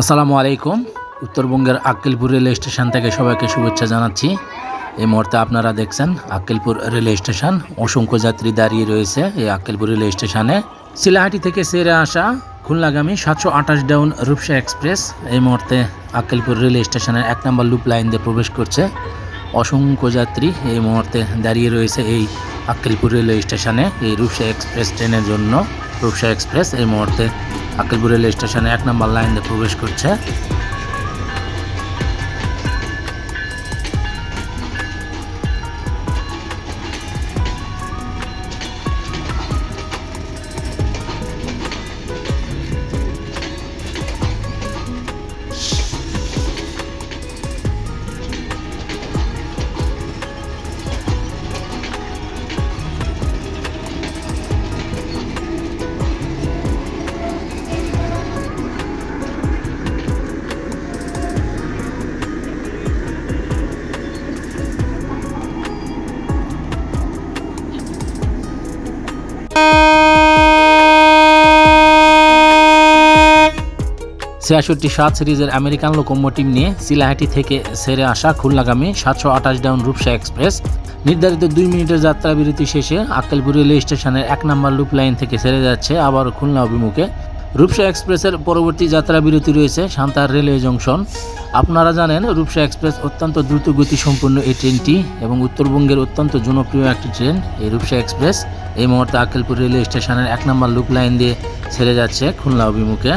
আসসালামু আলাইকুম। উত্তরবঙ্গের আক্কেলপুর রেল স্টেশন থেকে সবাইকে শুভেচ্ছা জানাচ্ছি। এই মুহূর্তে আপনারা দেখছেন আক্কেলপুর রেল স্টেশন। অসংখ্য যাত্রী দাঁড়িয়ে রয়েছে এই আক্কেলপুর রেল স্টেশনে। শিলাহাটি থেকে সেরে আসা খুলনাগামী সাতশো আঠাশ ডাউন রূপসা এক্সপ্রেস এই মুহূর্তে আক্কেলপুর রেল স্টেশনের এক নম্বর লুপ লাইন দিয়ে প্রবেশ করছে। অসংখ্য যাত্রী এই মুহূর্তে দাঁড়িয়ে রয়েছে এই আক্কেলপুর রেল স্টেশনে এই রূপসা এক্সপ্রেস ট্রেনের জন্য। রূপসা এক্সপ্রেস এই মুহূর্তে আক্কেলপুর রেল স্টেশনে এক নম্বর লাইন দিয়ে প্রবেশ করছে। ছিয়াষট্টি সাত সিরিজের আমেরিকান লোকোমোটিভ নিয়ে সিলাহাটি থেকে সেরে আসা খুলনাগামী সাতশো আঠাশ ডাউন রূপসা এক্সপ্রেস। নির্ধারিত দুই মিনিটের যাত্রা বিরতি শেষে আক্কেলপুর রেল স্টেশনের এক নম্বর লুপ লাইন থেকে সেরে যাচ্ছে আবার খুলনা অভিমুখে। রূপসা এক্সপ্রেসের পরবর্তী যাত্রা বিরতি রয়েছে সান্তার রেলওয়ে জংশন। আপনারা জানেন, রূপসা এক্সপ্রেস অত্যন্ত দ্রুত গতি সম্পন্ন এই ট্রেনটি এবং উত্তরবঙ্গের অত্যন্ত জনপ্রিয় একটি ট্রেন, এই রূপসা এক্সপ্রেস। এই মুহূর্তে আক্কেলপুর রেলওয়ে স্টেশনের এক নম্বর লুপ লাইন দিয়ে ছেড়ে যাচ্ছে খুলনা অভিমুখে।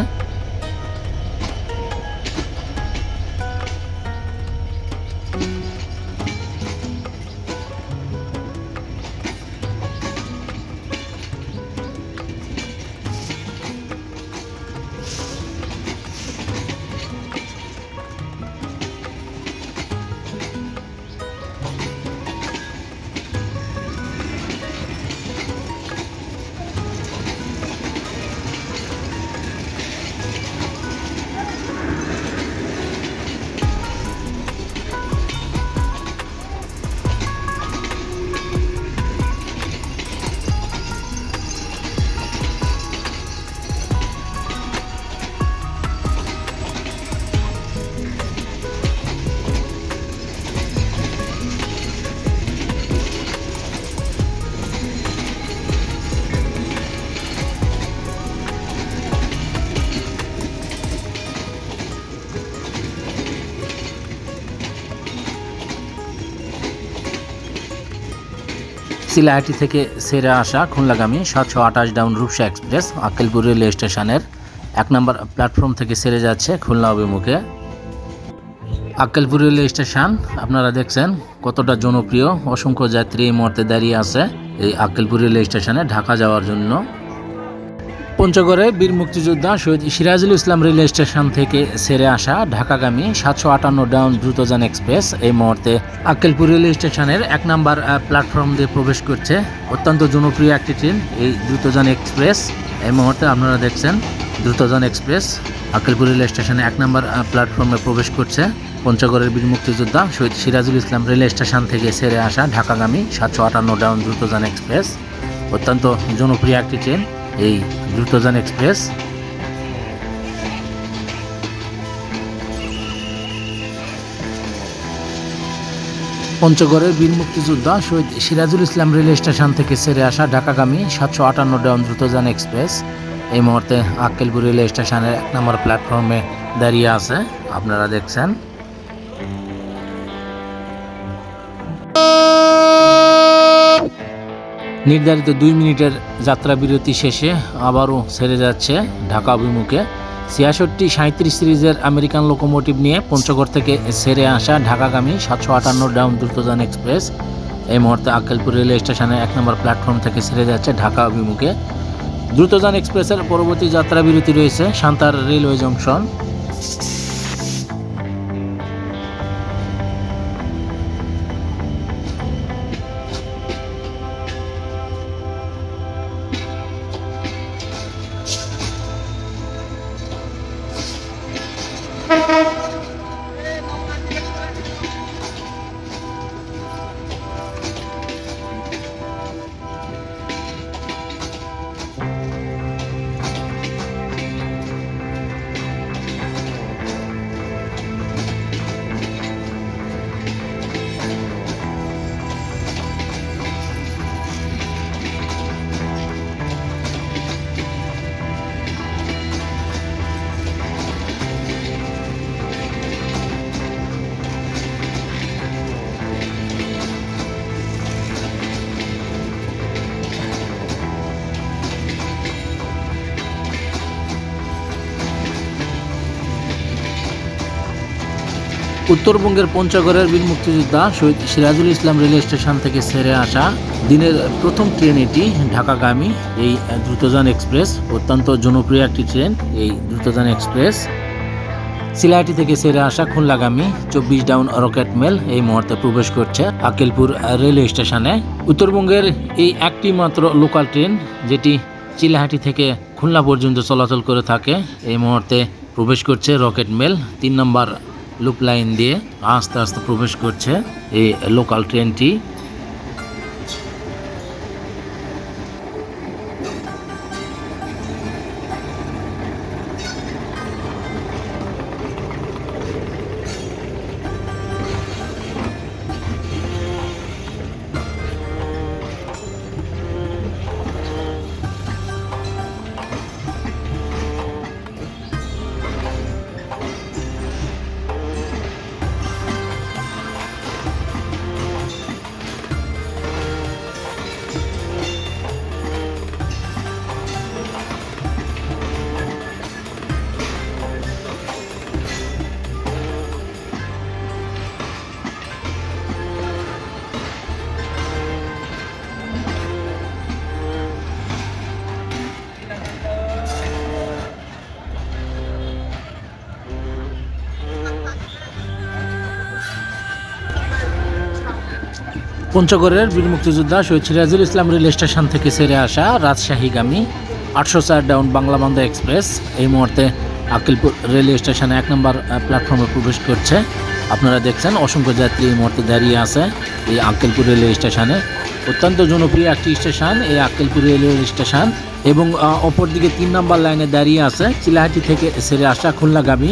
সিলাহাটি থেকে সেরে আসা খুলনাগামী সাতশো আঠাশ down Rupsha express, Akkelpur railway স্টেশনের এক নম্বর প্ল্যাটফর্ম থেকে সেরে যাচ্ছে খুলনা অভিমুখে। আক্কেলপুর রেলওয়ে স্টেশন, আপনারা দেখছেন কতটা জনপ্রিয়, অসংখ্য যাত্রী এই মুহূর্তে দাঁড়িয়ে আছে এই আক্কেলপুর রেলওয়ে স্টেশনে ঢাকা যাওয়ার জন্য। পঞ্চগড়ে বীর মুক্তিযোদ্ধা শহীদ সিরাজুল ইসলাম রেল স্টেশন থেকে সেরে আসা ঢাকাগামী সাতশো আটান্ন ডাউন দ্রুতযান এক্সপ্রেস এই মুহূর্তে আক্কেলপুর রেল স্টেশনের এক নম্বর প্ল্যাটফর্ম দিয়ে প্রবেশ করছে। অত্যন্ত জনপ্রিয় একটি ট্রেন, এই দ্রুতযান এক্সপ্রেস। এই মুহূর্তে আপনারা দেখছেন দ্রুতযান এক্সপ্রেস, আক্কেলপুর রেল স্টেশনে এক নম্বর প্ল্যাটফর্মে প্রবেশ করছে পঞ্চগড়ের বীর মুক্তিযোদ্ধা শহীদ সিরাজুল ইসলাম রেল স্টেশন থেকে সেরে আসা ঢাকাগামী সাতশো আটান্ন ডাউন দ্রুতযান এক্সপ্রেস। অত্যন্ত জনপ্রিয় একটি ট্রেন। এই দ্রুতযান এক্সপ্রেস। পঞ্চগড়ের বীর মুক্তিযোদ্ধা শহীদ সিরাজুল ইসলাম রেল স্টেশন থেকে সেরে আসা ঢাকাগামী সাতশো আটান্ন ডাউন দ্রুতযান এক্সপ্রেস। এই মুহূর্তে আক্কেলপুর রেল স্টেশনের এক নম্বর প্ল্যাটফর্মে দাঁড়িয়ে আছে। আপনারা দেখছেন নির্ধারিত দুই মিনিটের যাত্রা বিরতি শেষে আবারও ছেড়ে যাচ্ছে ঢাকা অভিমুখে। ছিয়াষট্টি সাঁত্রিশ সিরিজের আমেরিকান লোকোমোটিভ নিয়ে পঞ্চগড় থেকে ছেড়ে আসা ঢাকাগামী সাতশো আটান্ন ডাউন দ্রুতযান এক্সপ্রেস। এই মুহূর্তে আক্কেলপুর রেলওয়ে স্টেশনের এক নম্বর প্ল্যাটফর্ম থেকে ছেড়ে যাচ্ছে ঢাকা অভিমুখে। দ্রুতযান এক্সপ্রেসের পরবর্তী যাত্রা বিরতি রয়েছে সান্তার রেলওয়ে জংশন। উত্তরবঙ্গের পঞ্চগড়ের বীর মুক্তিযোদ্ধা শহীদ সিরাজুল ইসলাম রেল স্টেশন থেকে সেরে আসা দিনের প্রথম ট্রেন এটি ঢাকাগামী, এই দ্রুতযান এক্সপ্রেস, অত্যন্ত জনপ্রিয় একটি ট্রেন, এই দ্রুতযান এক্সপ্রেস। সিলাহাটি থেকে সেরে আসা খুলনাগামী, চব্বিশ ডাউন রকেট মেল, এই মুহূর্তে প্রবেশ করছে আকেলপুর রেলওয়ে স্টেশনে। উত্তরবঙ্গের এই একটি মাত্র লোকাল ট্রেন, যেটি চিলাহাটি থেকে খুলনা পর্যন্ত চলাচল করে থাকে, এই মুহূর্তে প্রবেশ করছে রকেট মেল, তিন নম্বর লুপ লাইন দিয়ে আস্তে আস্তে প্রবেশ করছে এই লোকাল ট্রেনটি পঞ্চগড়ের বীর মুক্তিযোদ্ধা শহীদ সিরাজুল ইসলাম রেল স্টেশন থেকে ছেড়ে আসা রাজশাহীগামী আটশো চার ডাউন বাংলা বান্ধা এক্সপ্রেস এই মুহূর্তে আকিলপুর রেলওয়ে স্টেশনে এক নম্বর প্ল্যাটফর্মে প্রবেশ করছে। আপনারা দেখছেন, অসংখ্য যাত্রী এই মুহূর্তে দাঁড়িয়ে আছে এই আক্কেলপুর রেলওয়ে স্টেশনে। অত্যন্ত জনপ্রিয় একটি স্টেশন, এই আক্কেলপুর রেলওয়ে স্টেশন এবং অপরদিকে তিন নম্বর লাইনে দাঁড়িয়ে আছে চিলাহাটি থেকে সেরে আসা খুলনাগামী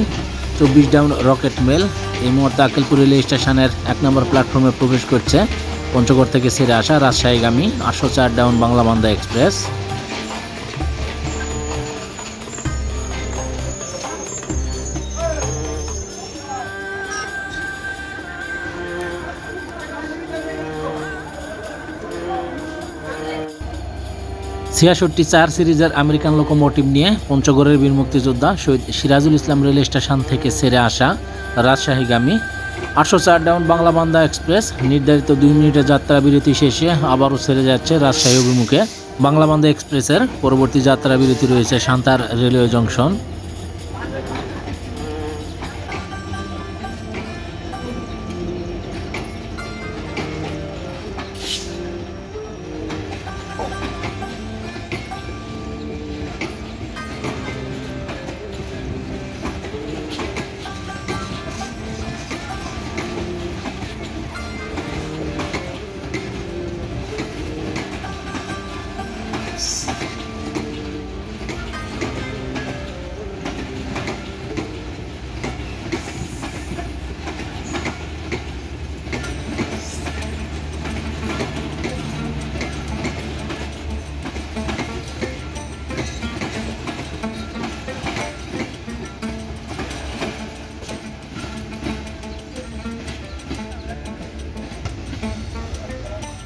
চব্বিশ ডাউন রকেট মেল। এই মুহূর্তে আক্কেলপুর রেলওয়ে স্টেশনের এক নম্বর প্ল্যাটফর্মে প্রবেশ করছে। পঞ্চগড় থেকে ছেড়ে আসা রাজশাহীগামী আটশো চার ডাউন বাংলা বান্দা এক্সপ্রেস। ছিয়াষট্টি চার সিরিজের আমেরিকান লোকোমোটিভ নিয়ে পঞ্চগড়ের বীর মুক্তিযোদ্ধা শহীদ সিরাজুল ইসলাম রেল স্টেশন থেকে ছেড়ে আসা রাজশাহীগামী আটশো চার ডাউন বাংলা বান্দা এক্সপ্রেস। নির্ধারিত দুই মিনিটের যাত্রা বিরতি শেষে আবারও ছেড়ে যাচ্ছে রাজশাহী অভিমুখে। বাংলা বান্দা এক্সপ্রেসের পরবর্তী যাত্রা বিরতি রয়েছে সান্তার রেলওয়ে জংশন।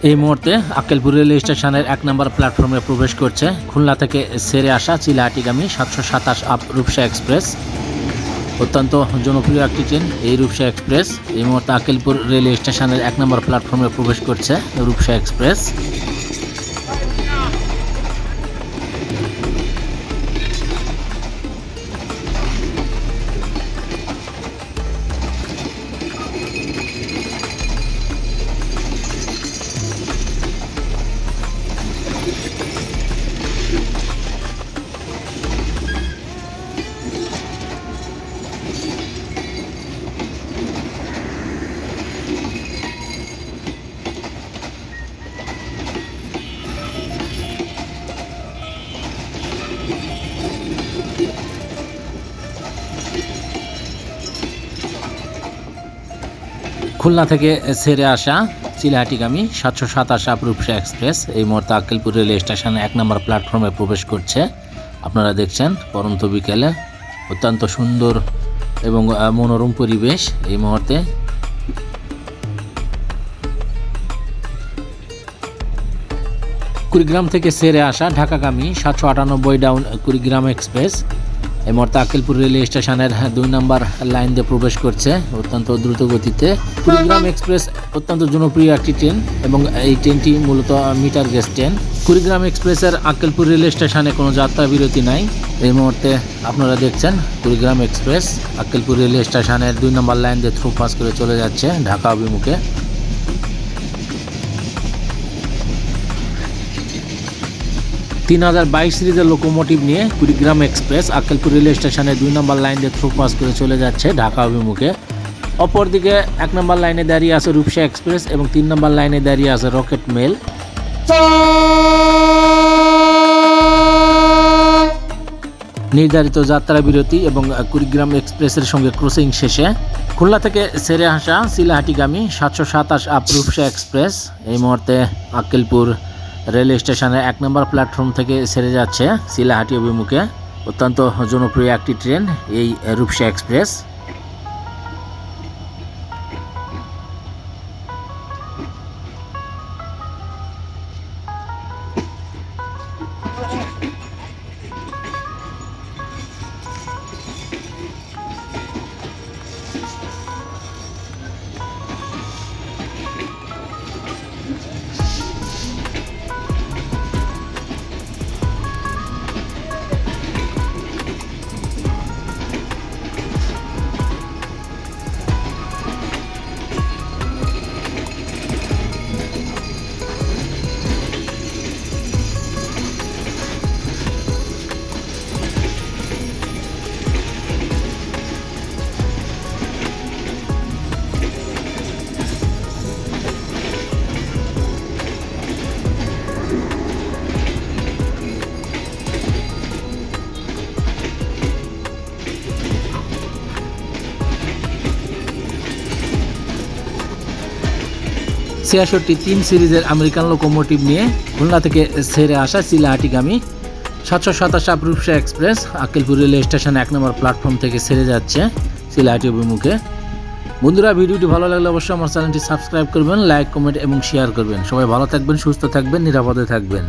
এই মুহূর্তে আকেলপুর রেলওয়ে স্টেশনের এক নম্বর প্ল্যাটফর্মে প্রবেশ করছে খুলনা থেকে সেরে আসা চিলাহাটিগামী সাতশো সাতাশ আপ রূপসা এক্সপ্রেস। অত্যন্ত জনপ্রিয় একটি ট্রেন, এই রূপসা এক্সপ্রেস। এই মুহূর্তে আকেলপুর রেল স্টেশনের এক নম্বর প্ল্যাটফর্মে প্রবেশ করছে রূপসা এক্সপ্রেস। খুলনা থেকে ছেড়ে আসা চিলাহাটিগামী সাতশো সাতাশ আপ রূপসা এক্সপ্রেস এই মুহূর্তে আক্কেলপুর রেলওয়ে স্টেশনে এক নম্বর প্ল্যাটফর্মে প্রবেশ করছে। আপনারা দেখছেন পরন্ত বিকেলে অত্যন্ত সুন্দর এবং মনোরম পরিবেশ এই মুহূর্তে। কুড়িগ্রাম থেকে সেরে আসা ঢাকাগামী সাতশো আটানব্বই ডাউন কুড়িগ্রাম এক্সপ্রেস এই মুহূর্তে আকেলপুর রেল স্টেশনের দুই নম্বর লাইন দিয়ে প্রবেশ করছে অত্যন্ত দ্রুত গতিতে। কুড়িগ্রাম এক্সপ্রেস অত্যন্ত জনপ্রিয় একটি ট্রেন এবং এই ট্রেনটি মূলত মিটার গেজ ট্রেন। কুড়িগ্রাম এক্সপ্রেসের আক্কেলপুর রেল স্টেশনে কোনো যাত্রা বিরতি নাই। এই মুহূর্তে আপনারা দেখছেন কুড়িগ্রাম এক্সপ্রেস, আক্কেলপুর রেল স্টেশনের দুই নম্বর লাইন দিয়ে থ্রু পাস করে চলে যাচ্ছে ঢাকা অভিমুখে। তিন হাজার বাইশ সিরিজের লোকোমোটিভ নিয়ে কুড়িগ্রাম এক্সপ্রেস আক্কেলপুর রেল স্টেশনে দুই নম্বর লাইন দিয়ে থ্রু পাস করে চলে যাচ্ছে ঢাকা অভিমুখে। অপরদিকে এক নম্বর লাইনে দাঁড়িয়ে আছে রূপসা এক্সপ্রেস এবং তিন নম্বর লাইনে দাঁড়িয়ে আছে রকেট মেল। নির্ধারিত যাত্রা বিরতি এবং কুড়িগ্রাম এক্সপ্রেসের সঙ্গে ক্রসিং শেষে। খুলনা থেকে সেরে আসা শিলাহাটিগামী সাতশো সাতাশ আপ রূপসা এক্সপ্রেস। এই মুহূর্তে আক্কেলপুর রেল স্টেশনের এক নম্বর প্ল্যাটফর্ম থেকে সেরে যাচ্ছে শিলাহাটি অভিমুখে। অত্যন্ত জনপ্রিয় একটি ট্রেন, এই রূপসা এক্সপ্রেস। ছিয়াষট্টি তিন সিরিজের আমেরিকান লোকোমোটিভ নিয়ে খুলনা থেকে ছেড়ে আসা চিলাহাটিগামী সাতশো সাতাশ Rupsha express, Akkelpur railway station এক নম্বর প্ল্যাটফর্ম থেকে ছেড়ে যাচ্ছে চিলাহাটি অভিমুখে। বন্ধুরা, ভিডিওটি ভালো লাগলে অবশ্যই আমার চ্যানেলটি সাবস্ক্রাইব করবেন, লাইক, কমেন্ট এবং শেয়ার করবেন। সবাই ভালো থাকবেন, সুস্থ থাকবেন, নিরাপদে থাকবেন।